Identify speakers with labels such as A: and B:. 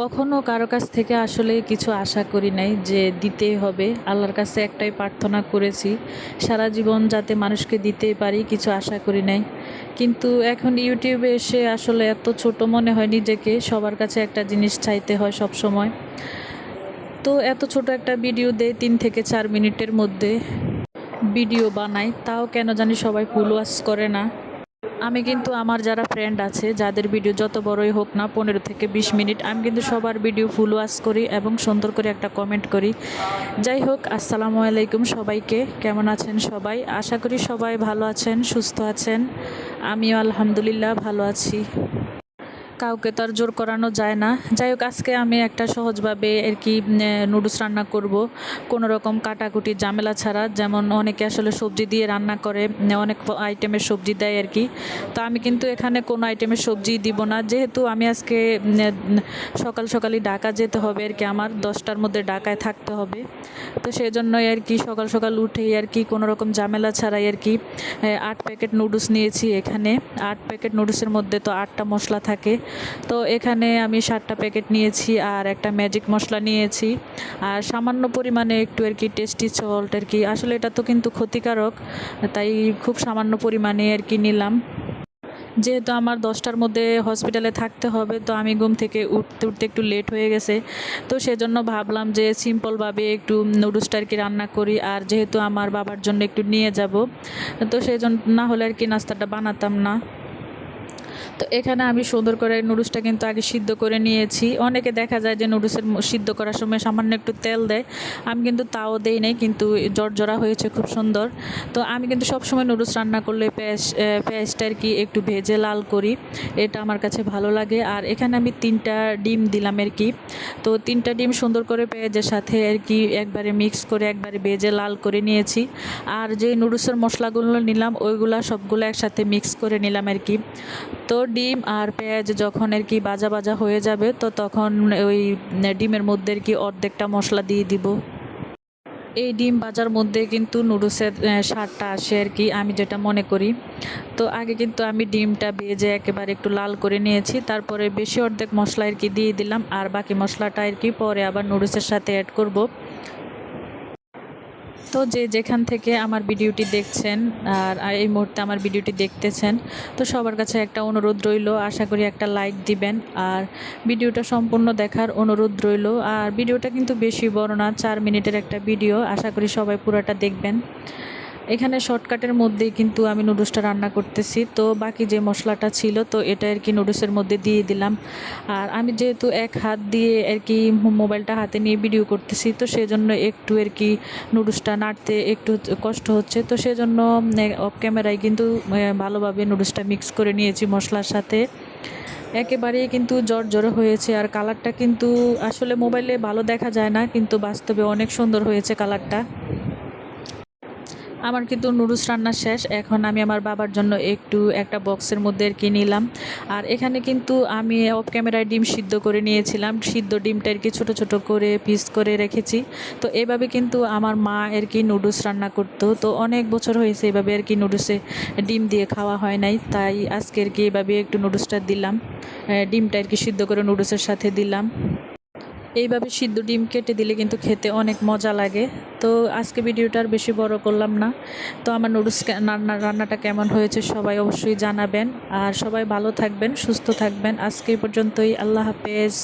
A: কখনো কারও কাছ থেকে আসলে কিছু আশা করি নাই যে দিতেই হবে। আল্লাহর কাছে একটাই প্রার্থনা করেছি, সারা জীবন যাতে মানুষকে দিতেই পারি কিছু আশা করি নাই। কিন্তু এখন ইউটিউবে এসে আসলে এত ছোট মনে হয় নিজেকে, সবার কাছে একটা জিনিস চাইতে হয় সব সময় তো এত ছোট একটা ভিডিও দেয় তিন থেকে চার মিনিটের মধ্যে। ভিডিও বানাই, তাও কেন জানি সবাই ফুল ওয়াশ করে না। আমি কিন্তু আমার যারা ফ্রেন্ড আছে, যাদের ভিডিও যত বড়ই হোক না পনেরো থেকে বিশ মিনিট, আমি কিন্তু সবার ভিডিও ফুল ওয়াশ করি এবং সুন্দর করে একটা কমেন্ট করি। যাই হোক, আসসালামু আলাইকুম সবাইকে, কেমন আছেন সবাই? আশা করি সবাই ভালো আছেন, সুস্থ আছেন। আমিও আলহামদুলিল্লাহ ভালো আছি। কাউকে তো আর জোর করানো যায় না। যাই হোক, আজকে আমি একটা সহজভাবে আর কি নুডলস রান্না করব। কোনো রকম কাটাকুটি, ঝামেলা ছাড়া। যেমন অনেকে আসলে সবজি দিয়ে রান্না করে অনেক আইটেমের সবজি দেয় আর কি। তো আমি কিন্তু এখানে কোনো আইটেমের সবজি দিব না। যেহেতু আমি আজকে সকাল সকালই ঢাকা যেতে হবে আর কি, আমার দশটার মধ্যে ঢাকায় থাকতে হবে। তো সেই জন্যই আর কি সকাল সকাল উঠেই আর কি কোনো রকম ঝামেলা ছাড়াই আর কি আট প্যাকেট নুডলস নিয়েছি এখানে। আট প্যাকেট নুডলসের মধ্যে তো আটটা মশলা থাকে। তো এখানে আমি সাতটা প্যাকেট নিয়েছি আর একটা ম্যাজিক মশলা নিয়েছি। আর সামান্য পরিমাণে একটু আর কি টেস্টি সল্ট আর কি। আসলে এটা তো কিন্তু ক্ষতিকারক, তাই খুব সামান্য পরিমাণে আর কি নিলাম। যেহেতু আমার দশটার মধ্যে হসপিটালে থাকতে হবে, তো আমি ঘুম থেকে উঠতে উঠতে একটু লেট হয়ে গেছে। তো সেজন্য ভাবলাম যে সিম্পলভাবে একটু নুডলসটা আর কি রান্না করি, আর যেহেতু আমার বাবার জন্য একটু নিয়ে যাব, তো সেই জন্য না হলে আর কি নাস্তাটা বানাতাম না। তো এখানে আমি সুন্দর করে নুডলসটা কিন্তু আগে সিদ্ধ করে নিয়েছি। অনেকে দেখা যায় যে নুডলসের সিদ্ধ করার সময় সামান্য একটু তেল দেয়। আমি কিন্তু তাও দেই নাই, কিন্তু জর্জরা হয়েছে খুব সুন্দর। তো আমি কিন্তু সবসময় নুডলস রান্না করলে পেঁয়াজ পেঁয়াজটা আর কি একটু ভেজে লাল করি। এটা আমার কাছে ভালো লাগে। আর এখানে আমি তিনটা ডিম দিলাম আর কি। তো তিনটা ডিম সুন্দর করে পেঁয়াজের সাথে আর কি একবারে মিক্স করে একবারে ভেজে লাল করে নিয়েছি। আর যে নুডলসের মশলাগুলো নিলাম, ওইগুলা সবগুলো একসাথে মিক্স করে নিলাম আর কি। তো ডিম আর পেঁয়াজ যখন আর কি বাজা বাজা হয়ে যাবে, তো তখন ওই ডিমের মধ্যে আর কি অর্ধেকটা মশলা দিয়ে দিব। এই ডিম বাজার মধ্যে কিন্তু নুডলসের স্বাদটা আসে আর কি, আমি যেটা মনে করি। তো আগে কিন্তু আমি ডিমটা ভেজে একেবারে একটু লাল করে নিয়েছি, তারপরে বেশি অর্ধেক মশলা আর কি দিয়ে দিলাম, আর বাকি মশলাটা আর কি পরে আবার নুডলসের সাথে অ্যাড করব। তো যে যেখান থেকে আমার ভিডিওটি দেখছেন আর এই মুহূর্তে আমার ভিডিওটি দেখতেছেন, তো সবার কাছে একটা অনুরোধ রইল, আশা করি একটা লাইক দিবেন। আর ভিডিওটা সম্পূর্ণ দেখার অনুরোধ রইল। আর ভিডিওটা কিন্তু বেশি বড় না, চার মিনিটের একটা ভিডিও, আশা করি সবাই পুরোটা দেখবেন। এখানে শর্টকাটের মধ্যেই কিন্তু আমি নুডলসটা রান্না করতেছি। তো বাকি যে মশলাটা ছিল, তো এটা আর কি নুডলসের মধ্যে দিয়ে দিলাম। আর আমি যেহেতু এক হাত দিয়ে আর কি মোবাইলটা হাতে নিয়ে ভিডিও করতেছি, তো সেজন্য একটু আর কি নুডলসটা নাড়তে একটু কষ্ট হচ্ছে। তো সেজন্য অফ ক্যামেরায় কিন্তু ভালোভাবে নুডলসটা মিক্স করে নিয়েছি মশলার সাথে। একেবারেই কিন্তু জ্বর জ্বর হয়েছে। আর কালারটা কিন্তু আসলে মোবাইলে ভালো দেখা যায় না, কিন্তু বাস্তবে অনেক সুন্দর হয়েছে কালারটা আমার কিন্তু নুডলস রান্না শেষ। এখন আমি আমার বাবার জন্য একটু একটা বক্সের মধ্যে আর কি নিলাম। আর এখানে কিন্তু আমি অফ ক্যামেরায় ডিম সিদ্ধ করে নিয়েছিলাম। সিদ্ধ ডিমটা আর কি ছোটো ছোটো করে পিস করে রেখেছি। তো এভাবে কিন্তু আমার মা আর কি নুডলস রান্না করতো। তো অনেক বছর হয়েছে এভাবে আর কি নুডলসে ডিম দিয়ে খাওয়া হয় নাই। তাই আজকে আর কি এভাবে একটু নুডলসটা দিলাম। ডিমটা আর কি সিদ্ধ করে নুডলসের সাথে দিলাম। এইভাবে সিদ্ধ ডিম কেটে দিলে কিন্তু খেতে অনেক মজা লাগে। তো আজকে ভিডিওটা আর বেশি বড় করলাম না। তো আমার নুডলস রান্না, রান্নাটা কেমন হয়েছে সবাই অবশ্যই জানাবেন। আর সবাই ভালো থাকবেন, সুস্থ থাকবেন। আজকে পর্যন্তই। আল্লাহ হাফেজ।